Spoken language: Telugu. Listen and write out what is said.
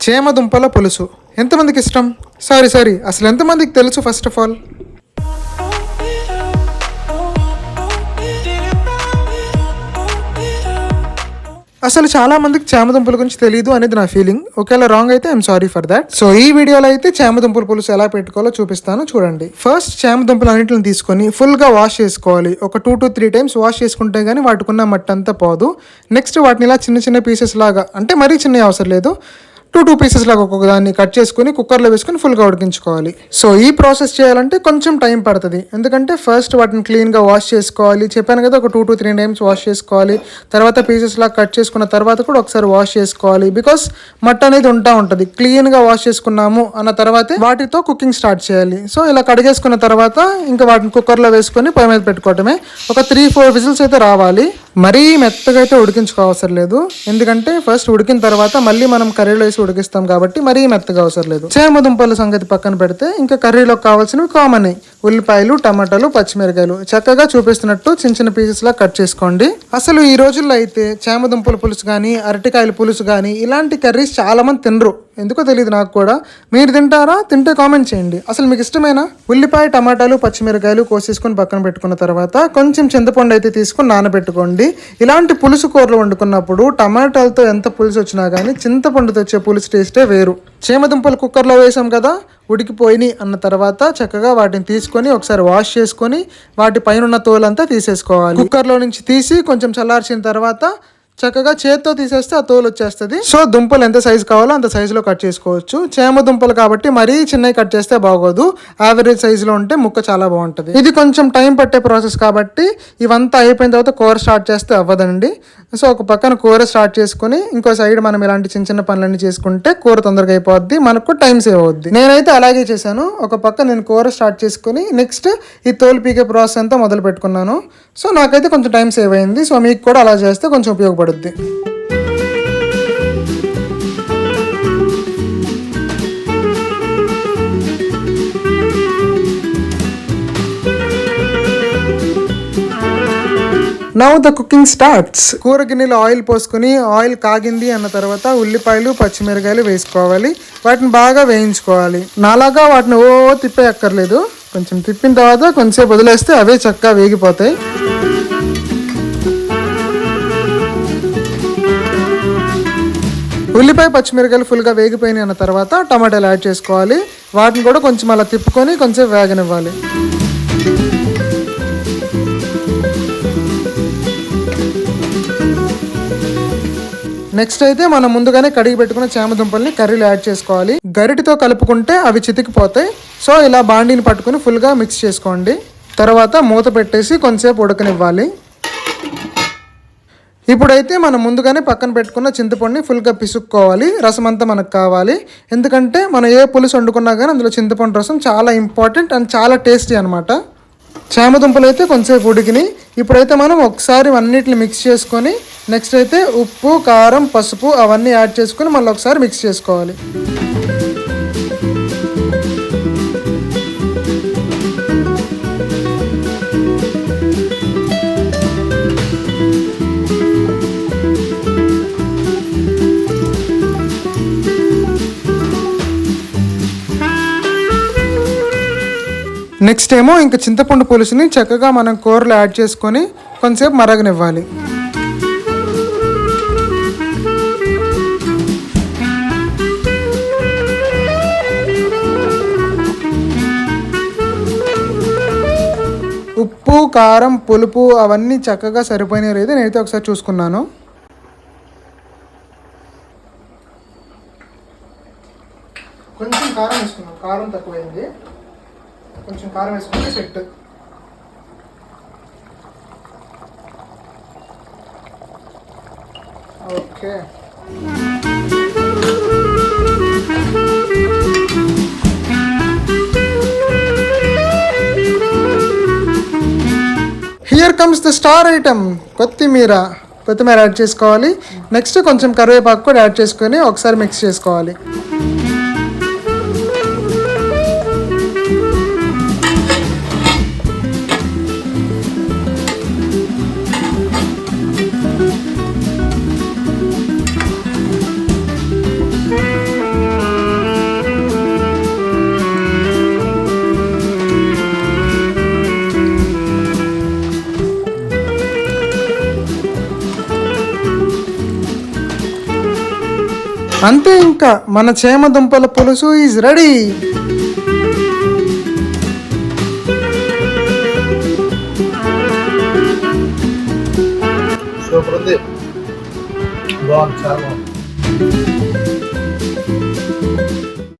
చేమదుంపల పులుసు. ఎంతమందికి ఇష్టం? Sorry sorry. అసలు ఎంతమందికి తెలుసు ఫస్ట్ ఆఫ్ ఆల్ అసలు చాలా మందికి చేమదుంపుల గురించి తెలియదు అనేది నా ఫీలింగ్ ఒకవేళ రాంగ్ అయితే I'm sorry for that so ఈ వీడియోలో అయితే చేమదుంపుల పులుసు ఎలా పెట్టుకోవాలో చూపిస్తాను. చూడండి. ఫస్ట్ చామదుంపలు అన్నింటిని తీసుకొని ఫుల్గా వాష్ చేసుకోవాలి. ఒక two to three times wash చేసుకుంటే గానీ వాటికున్న మట్టి అంతా పోదు. నెక్స్ట్ వాటిని ఇలా చిన్న చిన్న పీసెస్ లాగా అంటే మరీ చిన్న అవసరం లేదు. టూ టూ పీసెస్ లాగా ఒక్కొక్క దాన్ని కట్ చేసుకుని కుక్కర్లో వేసుకుని ఫుల్గా ఉడికించుకోవాలి. సో ఈ ప్రాసెస్ చేయాలంటే కొంచెం టైం పడుతుంది. ఎందుకంటే ఫస్ట్ వాటిని క్లీన్గా వాష్ చేసుకోవాలి. చెప్పాను కదా ఒక two to three times wash చేసుకోవాలి. తర్వాత పీసెస్ లాగా కట్ చేసుకున్న తర్వాత కూడా ఒకసారి వాష్ చేసుకోవాలి. బికాస్ మట్ అనేది ఉంటా ఉంటుంది. క్లీన్గా వాష్ చేసుకున్నాము అన్న తర్వాతే వాటితో కుకింగ్ స్టార్ట్ చేయాలి. సో ఇలా కడిగేసుకున్న తర్వాత ఇంకా వాటిని కుక్కర్లో వేసుకొని పొయ్యి మీద పెట్టుకోవటమే. ఒక త్రీ ఫోర్ విజిల్స్ అయితే రావాలి. మరీ మెత్తగా అయితే ఉడికించుకోవసరం లేదు. ఎందుకంటే ఫస్ట్ ఉడికిన తర్వాత మళ్ళీ మనం కర్రీలో వేసి ఉడికిస్తాం కాబట్టి మరీ మెత్తగా అవసరం లేదు. చేమ దుంపల సంగతి పక్కన పెడితే ఇంకా కర్రీలో కావాల్సినవి కామన్ ఉల్లిపాయలు టమాటాలు పచ్చిమిరకాయలు. చక్కగా చూపిస్తున్నట్టు చిన్న చిన్న పీసెస్ లా కట్ చేసుకోండి. అసలు ఈ రోజుల్లో అయితే చేమ దుంపల పులుసు కానీ అరటికాయల పులుసు కానీ ఇలాంటి కర్రీస్ చాలా మంది తినరు. ఎందుకో తెలియదు నాకు కూడా. మీరు తింటారా? తింటే కామెంట్ చేయండి. అసలు మీకు ఇష్టమైన ఉల్లిపాయ టమాటాలు పచ్చిమిరకాయలు కోసేసుకొని పక్కన పెట్టుకున్న తర్వాత కొంచెం చింతపండు అయితే తీసుకొని నానబెట్టుకోండి. ఇలాంటి పులుసు కూరలు వండుకున్నప్పుడు టమాటాలతో ఎంత పులుసు వచ్చినా కానీ చింతపండుతో వచ్చే పులుసు టేస్టే వేరు. చీమదుంపలు కుక్కర్లో వేసాం కదా ఉడికిపోయినాయి అన్న తర్వాత చక్కగా వాటిని తీసుకొని ఒకసారి వాష్ చేసుకొని వాటి పైన ఉన్న తోలంతా తీసేసుకోవాలి. కుక్కర్లో నుంచి తీసి కొంచెం చల్లార్చిన తర్వాత చక్కగా చేత్తో తీసేస్తే ఆ తోలు వచ్చేస్తుంది. సో దుంపలు ఎంత సైజు కావాలో అంత సైజులో కట్ చేసుకోవచ్చు. చేమ దుంపలు కాబట్టి మరీ చిన్నవి కట్ చేస్తే బాగోదు. యావరేజ్ సైజులో ఉంటే ముక్క చాలా బాగుంటుంది. ఇది కొంచెం టైం పట్టే ప్రాసెస్ కాబట్టి ఇవంతా అయిపోయిన తర్వాత కూర స్టార్ట్ చేస్తే అవ్వదండి. సో ఒక పక్కన కూర స్టార్ట్ చేసుకుని ఇంకో సైడ్ మనం ఇలాంటి చిన్న చిన్న పనులన్నీ చేసుకుంటే కూర తొందరగా అయిపోద్ది. మనకు టైం సేవ్ అవుద్ది. నేనైతే అలాగే చేశాను. ఒక పక్క నేను కూర స్టార్ట్ చేసుకుని నెక్స్ట్ ఈ తోలు పీకే ప్రాసెస్ అంతా మొదలు పెట్టుకున్నాను సో నాకైతే కొంచెం టైం సేవ్ అయింది. సో మీకు కూడా అలా చేస్తే కొంచెం ఉపయోగపడుతుంది. ఉపయోగపడుద్ది నవ్ ద కుకింగ్ స్టార్ట్స్ కూర గిన్నెలో ఆయిల్ పోసుకుని ఆయిల్ కాగింది అన్న తర్వాత ఉల్లిపాయలు పచ్చిమిరకాయలు వేసుకోవాలి. వాటిని బాగా వేయించుకోవాలి. నాలాగా వాటిని ఓ తిప్పే అక్కర్లేదు కొంచెం తిప్పిన తర్వాత కొంచెంసేపు వదిలేస్తే అవే చక్కగా వేగిపోతాయి. ఉల్లిపాయ పచ్చిమిరకాయలు ఫుల్గా వేగిపోయినాయి అన్న తర్వాత టమాటాలు యాడ్ చేసుకోవాలి. వాటిని కూడా కొంచెం అలా తిప్పుకొని కొంచెం వేగనివ్వాలి. నెక్స్ట్ అయితే మనం ముందుగానే కడిగి పెట్టుకున్న చేమ దుంపల్ని కర్రీలో యాడ్ చేసుకోవాలి. గరిటితో కలుపుకుంటే అవి చితికిపోతాయి. సో ఇలా బాండీని పట్టుకుని ఫుల్గా మిక్స్ చేసుకోండి. తర్వాత మూత పెట్టేసి కొంచెంసేపు ఉడకనివ్వాలి. ఇప్పుడైతే మనం ముందుగానే పక్కన పెట్టుకున్న చింతపండుని ఫుల్గా పిసుక్కోవాలి. రసం అంతా మనకు కావాలి. ఎందుకంటే మనం ఏ పులుసు వండుకున్నా కానీ అందులో చింతపండు రసం చాలా ఇంపార్టెంట్ అండ్ చాలా టేస్టీ అనమాట చామదుంపలు అయితే కొంచెంసేపు ఉడికిని ఇప్పుడైతే మనం ఒకసారి అన్నిటిని మిక్స్ చేసుకొని నెక్స్ట్ అయితే ఉప్పు కారం పసుపు అవన్నీ యాడ్ చేసుకొని మళ్ళీ ఒకసారి మిక్స్ చేసుకోవాలి. నెక్స్ట్ ఏమో ఇంకా చింతపండు పులుసుని చక్కగా మనం కూరలో యాడ్ చేసుకొని కొంతసేపు మరగనివ్వాలి. ఉప్పు కారం పులుపు అవన్నీ చక్కగా సరిపోయినాయి లేదు. నేనైతే ఒకసారి చూసుకున్నాను. కొంచెం కారం వేసుకున్నాం. కారం తక్కువైంది. కొంచెం కారం వేసుకుంటే set. Okay. Here comes the star item కొత్తిమీర. కొత్తిమీర యాడ్ చేసుకోవాలి. నెక్స్ట్ కొంచెం కరివేపాకు కూడా యాడ్ చేసుకొని ఒకసారి మిక్స్ చేసుకోవాలి. అంతే ఇంకా మన చేమ దుంపల పులుసు ఈజ్ రెడీ సూపర్ ఉంది బాగుంది చాలా బాగుంది.